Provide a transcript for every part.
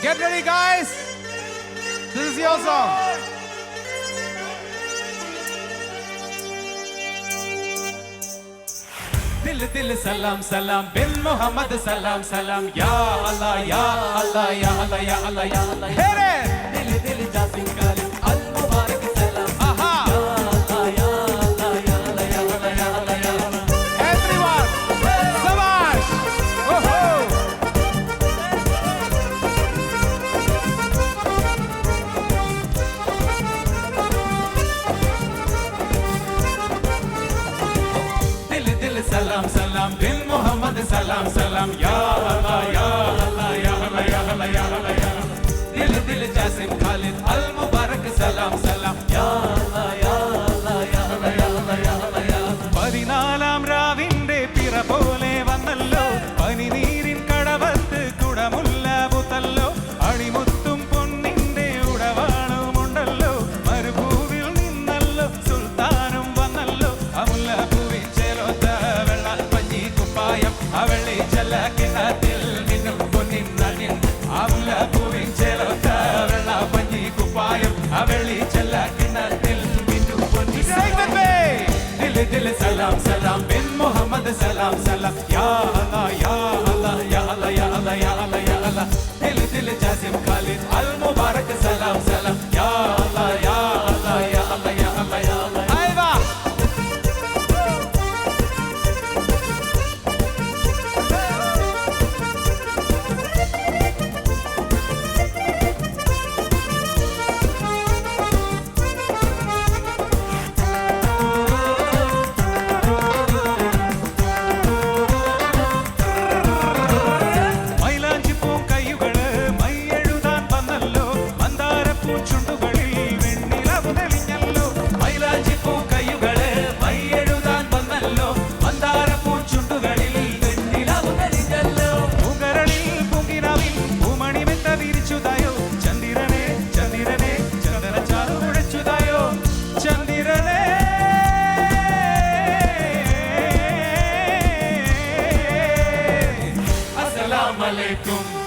Get ready, guys. This is your song. दिल दिल सलाम सलाम बिन मोहम्मद सलाम सलाम या अल्लाह या अल्लाह या अल्लाह या अल्लाह या अल्लाह സലാം സലാം ദിൽ മുഹമ്മദ് സലാം സലാം യാ അല്ലാ യാ അല്ലാ യാ അല്ലാ യാ അല്ലാ യാ അല്ലാ യാ ദിൽ ദിൽ ജാസിം ഖാലിദ് അൽ മുബാറക് സലാം സലാം യാ അല്ലാ യാ അല്ലാ യാ അല്ലാ യാ അല്ലാ യാ പതിനാലാം രാവിന്റെ പിറ പോലെ വന്നല്ലോ سلام سلام. alaikum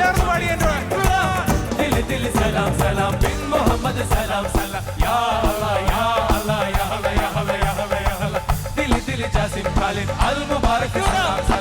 சேர்ந்து வாடி என்று தில்லி தில்லி சலாம் சலாம் பின் முகமது சலாம் சலாம் யா அல்லா யா அல்லா யா அல்லா தில்லி தில்லி ஜாசிம் காலின் அல் முபாரக் சலாம் சலாம்